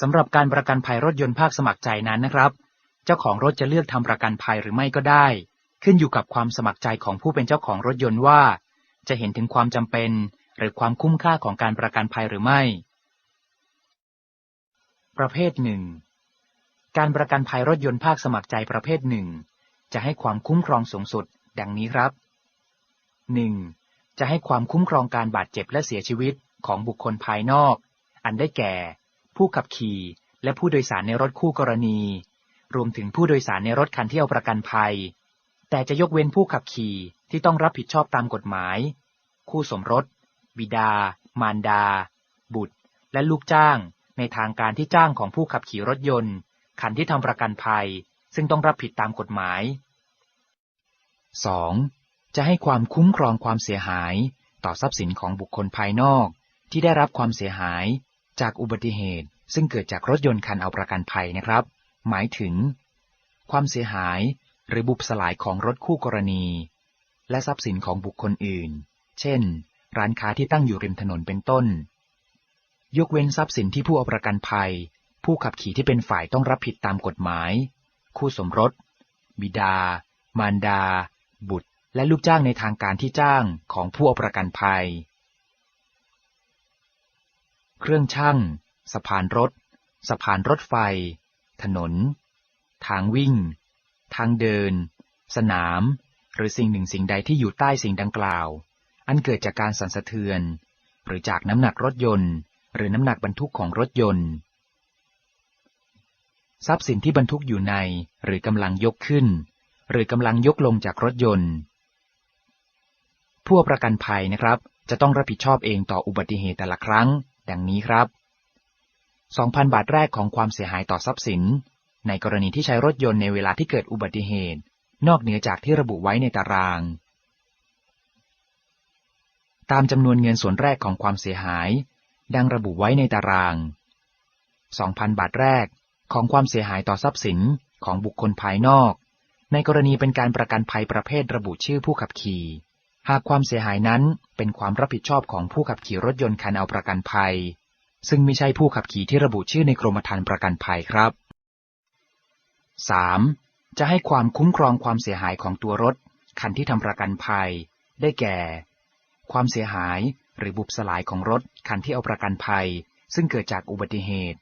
สำหรับการประกันภัยรถยนต์ภาคสมัครใจนั้นนะครับ เจ้าของรถจะเลือกทำประกันภัยหรือไม่ก็ได้ ขึ้นอยู่กับความสมัครใจของผู้เป็นเจ้าของรถยนต์ว่า จะเห็นถึงความจำเป็น หรือความคุ้มค่าของการประกันภัยหรือไม่ ประเภทหนึ่งการประกันภัยรถยนต์ภาคสมัครใจประเภทหนึ่งจะให้ความคุ้มครองสูงสุด ดังนี้ครับ 1. จะให้ความคุ้มครองการบาดเจ็บและเสียชีวิตของบุคคลภายนอก อันได้แก่ ผู้ขับขี่ และผู้โดยสารในรถคู่กรณี รวมถึงผู้โดยสารในรถคันที่เอาประกันภัย แต่จะยกเว้นผู้ขับขี่ที่ต้องรับผิดชอบตามกฎหมาย คู่สมรส บิดา มารดา บุตร และลูกจ้าง ในทางการที่จ้างของผู้ขับขี่รถยนต์ คันที่ทำประกันภัย ซึ่งต้องรับผิดตามกฎหมาย 2. จะให้ความคุ้มครองความเสียหาย ต่อทรัพย์สินของบุคคลภายนอกที่ได้รับความเสียหาย จากอุบัติเหตุซึ่งเกิดจากรถยนต์คันเอาประกันภัยนะครับ หมายถึง ความเสียหายหรือบุบสลายของรถคู่กรณี และทรัพย์สินของบุคคลอื่น เช่น ร้านค้าที่ตั้งอยู่ริมถนนเป็นต้น ยกเว้นทรัพย์สินที่ผู้เอาประกันภัย ผู้ขับขี่ที่เป็นฝ่ายต้องรับผิดตามกฎหมาย คู่สมรส บิดา มารดา บุตร และลูกจ้างในทางการที่จ้างของผู้เอาประกันภัย เครื่องช่างสะพานรถ สะพานรถไฟ ถนน ทางวิ่ง ทางเดิน สนาม หรือสิ่งหนึ่งสิ่งใดที่อยู่ใต้สิ่งดังกล่าว อันเกิดจากการสั่นสะเทือน หรือจากน้ำหนักรถยนต์ หรือน้ำหนักบรรทุกของรถยนต์ ทรัพย์สินที่บรรทุกอยู่ในหรือกำลังยกขึ้น หรือกำลังยกลงจากรถยนต์ผู้ประกันภัยนะครับ จะต้องรับผิดชอบเองต่ออุบัติเหตุแต่ละครั้ง ดังนี้ครับ 2,000 บาทแรกของความเสียหายต่อทรัพย์สิน ในกรณีที่ใช้รถยนต์ในเวลาที่เกิดอุบัติเหตุ นอกเหนือจากที่ระบุไว้ในตาราง ตามจำนวนเงินส่วนแรกของความเสียหาย ดังระบุไว้ในตาราง 2,000 บาทแรกของความเสียหายต่อทรัพย์สินของบุคคลภายนอก ในกรณีเป็นการประกันภัยประเภทระบุชื่อผู้ขับขี่ หากความเสียหายนั้นเป็นความรับผิดชอบของผู้ขับขี่รถยนต์คันเอาประกันภัย ซึ่งไม่ใช่ผู้ขับขี่ที่ระบุชื่อในกรมธรรม์ประกันภัยครับ 3. จะให้ความคุ้มครองความเสียหายของตัวรถ คันที่ทำประกันภัย ได้แก่ ความเสียหายหรือบุบสลายของรถคันที่เอาประกันภัย ซึ่งเกิดจากอุบัติเหตุ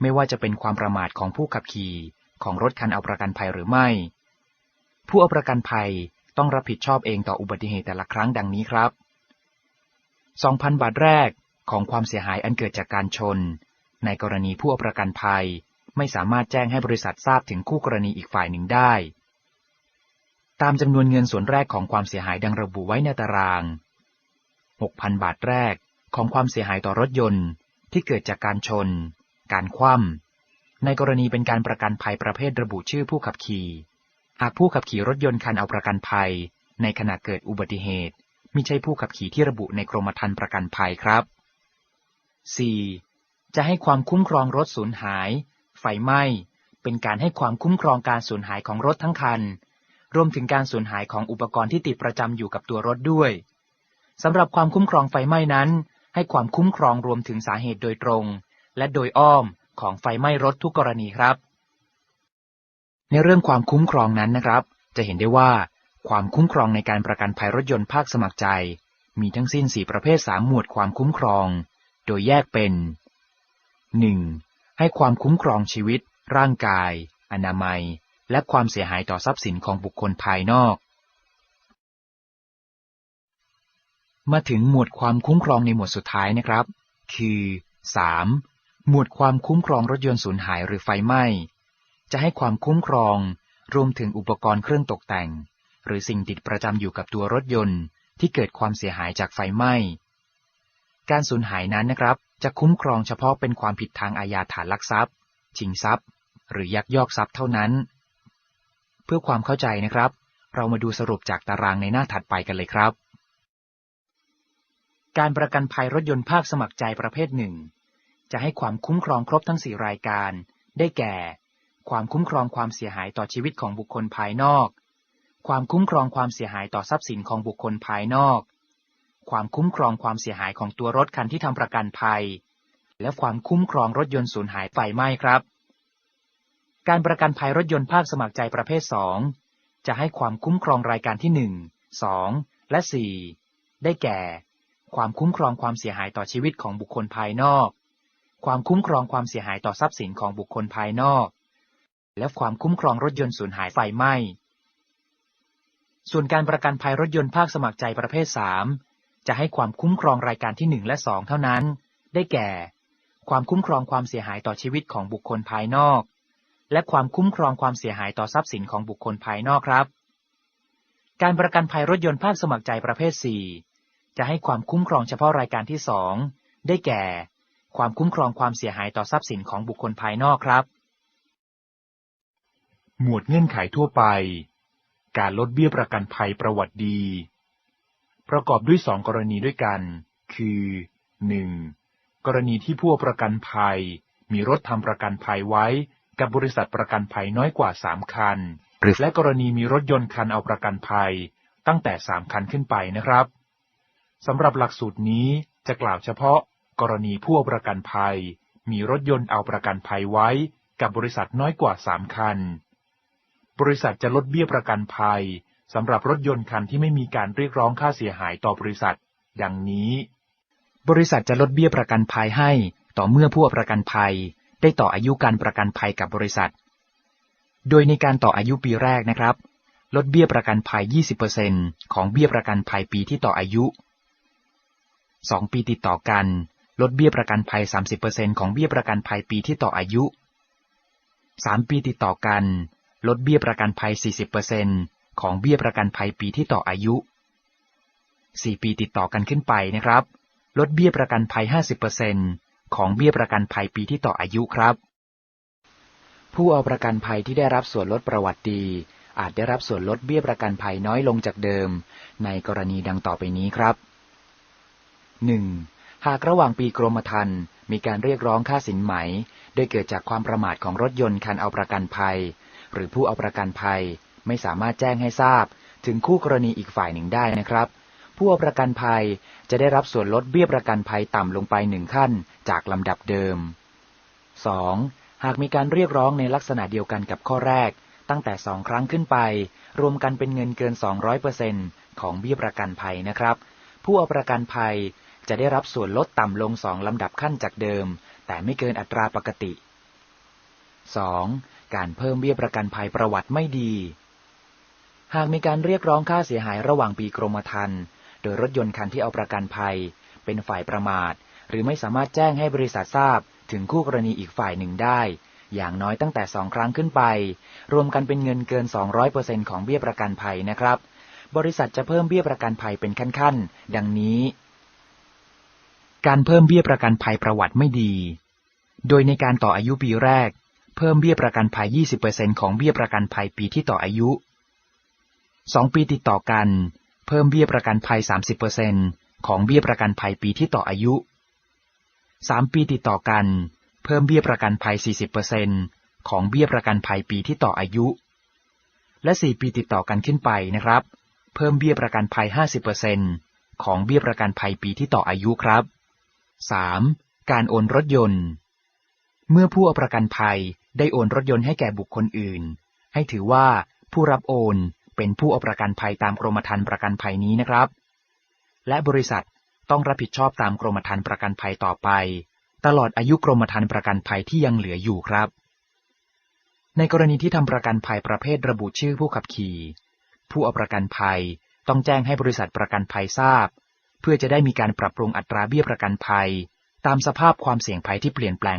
ไม่ว่าจะเป็นความประมาทของผู้ขับขี่ของรถคันเอาประกันภัยหรือไม่ ผู้เอาประกันภัย ต้องรับผิดชอบเองต่ออุบัติเหตุแต่ละครั้งดังนี้ครับ 2,000 บาทแรกของความเสียหายอันเกิดจากการชน ในกรณีผู้ประกันภัย ไม่สามารถแจ้งให้บริษัททราบถึงคู่กรณีอีกฝ่ายหนึ่งได้ ตามจำนวนเงินส่วนแรกของความเสียหายดังระบุไว้ในตาราง 6,000 บาทแรกของความเสียหายต่อรถยนต์ที่เกิดจากการชน การคว่ำในกรณีเป็นการประกันภัยประเภทระบุชื่อผู้ขับขี่ หากผู้ขับขี่รถยนต์คันเอาประกันภัย ในขณะเกิดอุบัติเหตุมิใช่ผู้ขับขี่ที่ระบุในกรมธรรม์ประกันภัยครับ 4. จะให้ความคุ้มครองรถสูญหาย ไฟไหม้ เป็นการให้ความคุ้มครองการสูญหายของรถทั้งคัน รวมถึงการสูญหายของอุปกรณ์ที่ติดประจำอยู่กับตัวรถด้วยสำหรับความคุ้มครองไฟไหม้นั้น ให้ความคุ้มครองรวมถึงสาเหตุโดยตรง และโดยอ้อมของไฟไหม้รถทุกกรณีครับ ในเรื่องความคุ้มครองนั้นนะครับ จะเห็นได้ว่าความคุ้มครองในการประกันภัยรถยนต์ภาคสมัครใจ มีทั้งสิ้น 4 ประเภท 3 หมวดความคุ้มครอง โดยแยกเป็น 1. ให้ความคุ้มครองชีวิต ร่างกาย อนามัย และความเสียหายต่อทรัพย์สินของบุคคลภายนอก มาถึงหมวดความคุ้มครองในหมวดสุดท้ายนะครับ คือ 3. หมวดความคุ้มครองรถยนต์สูญหายหรือไฟไหม้ จะให้ความคุ้มครอง รวมถึงอุปกรณ์เครื่องตกแต่ง หรือสิ่งติดประจำอยู่กับตัวรถยนต์ที่เกิดความเสียหายจากไฟไหม้ การสูญหายนั้นนะครับ จะคุ้มครองเฉพาะเป็นความผิดทางอาญาฐานลักทรัพย์ ชิงทรัพย์ หรือยักยอกทรัพย์เท่านั้น เพื่อความเข้าใจนะครับ เรามาดูสรุปจากตารางในหน้าถัดไปกันเลยครับ การประกันภัยรถยนต์ภาคสมัครใจประเภทหนึ่งจะให้ความคุ้มครองครบทั้ง 4 รายการ ได้แก่ ความคุ้มครองความเสียหายต่อชีวิตของบุคคลภายนอก ความคุ้มครองความเสียหายต่อทรัพย์สินของบุคคลภายนอก ความคุ้มครองความเสียหายของตัวรถคันที่ทำประกันภัย และความคุ้มครองรถยนต์สูญหายไฟไหม้ครับ การประกันภัยรถยนต์ภาคสมัครใจประเภท 2 จะให้ความคุ้มครองรายการที่ 1 2 และ 4 ได้แก่ ความคุ้มครองความเสียหายต่อชีวิตของบุคคลภายนอก ความคุ้มครองความเสียหายต่อทรัพย์สินของบุคคลภายนอก และความคุ้มครองรถยนต์สูญหายไฟไหม้ ส่วนการประกันภัยรถยนต์ภาคสมัครใจประเภท 3 จะให้ความคุ้มครองรายการที่ 1 และ 2 เท่านั้น ได้แก่ ความคุ้มครองความเสียหายต่อชีวิตของบุคคลภายนอก และความคุ้มครองความเสียหายต่อทรัพย์สินของบุคคลภายนอกครับ การประกันภัยรถยนต์ภาคสมัครใจประเภท 4 จะให้ความคุ้มครองเฉพาะรายการที่ 2 ได้แก่ ความคุ้มครองความเสียหายต่อทรัพย์สินของบุคคลภายนอกครับ หมวดเงื่อนไขทั่วไป การลดเบี้ยประกันภัยประวัติดี ประกอบด้วยสองกรณีด้วยกัน คือ 1. กรณีที่ผู้ประกันภัย มีรถทำประกันภัยไว้ กับบริษัทประกันภัยน้อยกว่า 3 คันหรือและกรณีมีรถยนต์คันเอาประกันภัย ตั้งแต่ 3 คันขึ้นไปนะครับสำหรับหลักสูตรนี้จะกล่าวเฉพาะ กรณีผู้ประกันภัย มีรถยนต์เอาประกันภัยไว้ กับบริษัทน้อยกว่า 3 คัน บริษัทจะลดเบี้ยประกันภัยสำหรับรถยนต์คันที่ไม่มีการเรียกร้องค่าเสียหายต่อบริษัท ดังนี้ บริษัทจะลดเบี้ยประกันภัยให้ต่อเมื่อผู้ประกันภัย ได้ต่ออายุการประกันภัยกับบริษัท โดยในการต่ออายุปีแรกนะครับ ลดเบี้ยประกันภัย 20%ของเบี้ยประกันภัยปีที่ต่ออายุ 2 ปีติดต่อกัน ลดเบี้ยประกันภัย 30%ของเบี้ยประกันภัยปีที่ต่ออายุ 3 ปีติดต่อกัน ลดเบี้ยประกันภัย 40%ของเบี้ยประกันภัยปีที่ต่ออายุ 4 ปีติดต่อกันขึ้นไปนะครับ ลดเบี้ยประกันภัย 50%ของเบี้ยประกันภัยปีที่ต่ออายุครับ ผู้เอาประกันภัยที่ได้รับส่วนลดประวัติดี อาจได้รับส่วนลดเบี้ยประกันภัยน้อยลงจากเดิม ในกรณีดังต่อไปนี้ครับ 1. หากระหว่างปีกรมธรรม์มีการเรียกร้องค่าสินไหม โดยเกิดจากความประมาทของรถยนต์คันเอาประกันภัย หรือผู้เอาประกันภัย ไม่สามารถแจ้งให้ทราบ ถึงคู่กรณีอีกฝ่ายหนึ่งได้นะครับ ผู้เอาประกันภัยจะได้รับส่วนลดเบี้ยประกันภัยต่ำลงไปหนึ่งขั้น จากลำดับเดิม 2. หากมีการเรียกร้องในลักษณะเดียวกันกับข้อแรก ตั้งแต่สองครั้งขึ้นไป รวมกันเป็นเงินเกิน 200%ของเบี้ยประกันภัยนะครับ ผู้เอาประกันภัยจะได้รับส่วนลดต่ำลงสองลำดับขั้นจากเดิม แต่ไม่เกินอัตราปกติ 2. การเพิ่มเบี้ยประกันภัยประวัติไม่ดี หากมีการเรียกร้องค่าเสียหายระหว่างปีกรมธรรม์โดยรถยนต์คันที่เอาประกันภัย เป็นฝ่ายประมาท หรือไม่สามารถแจ้งให้บริษัททราบ ถึงคู่กรณีอีกฝ่ายหนึ่งได้ อย่างน้อยตั้งแต่สองครั้งขึ้นไป รวมกันเป็นเงินเกิน 200%ของเบี้ยประกันภัยนะครับ บริษัทจะเพิ่มเบี้ยประกันภัยเป็นขั้นๆ ดังนี้ การเพิ่มเบี้ยประกันภัยประวัติไม่ดี โดยในการต่ออายุปีแรก เพิ่มเบี้ยประกันภัย 20%ของเบี้ยประกันภัยปีที่ต่ออายุ 2 ปีติดต่อกัน เพิ่มเบี้ยประกันภัย 30%ของเบี้ยประกันภัยปีที่ต่ออายุ 3 ปีติดต่อกัน เพิ่มเบี้ยประกันภัย 40%ของเบี้ยประกันภัยปีที่ต่ออายุ และ 4 ปีติดต่อกันขึ้นไปนะครับ เพิ่มเบี้ยประกันภัย 50%ของเบี้ยประกันภัยปีที่ต่ออายุครับ 3. การโอนรถยนต์ เมื่อผู้เอาประกันภัย ได้โอนรถยนต์ให้แก่บุคคลอื่น ให้ถือว่าผู้รับโอนเป็นผู้เอาประกันภัยตามกรมธรรม์ประกันภัยนี้นะครับ และบริษัทต้องรับผิดชอบตามกรมธรรม์ประกันภัยต่อไป ตลอดอายุกรมธรรม์ประกันภัยที่ยังเหลืออยู่ครับ ในกรณีที่ทำประกันภัยประเภทระบุชื่อผู้ขับขี่ ผู้เอาประกันภัยต้องแจ้งให้บริษัทประกันภัยทราบ เพื่อจะได้มีการปรับปรุงอัตราเบี้ยประกันภัย ตามสภาพความเสี่ยงภัยที่เปลี่ยนแปลง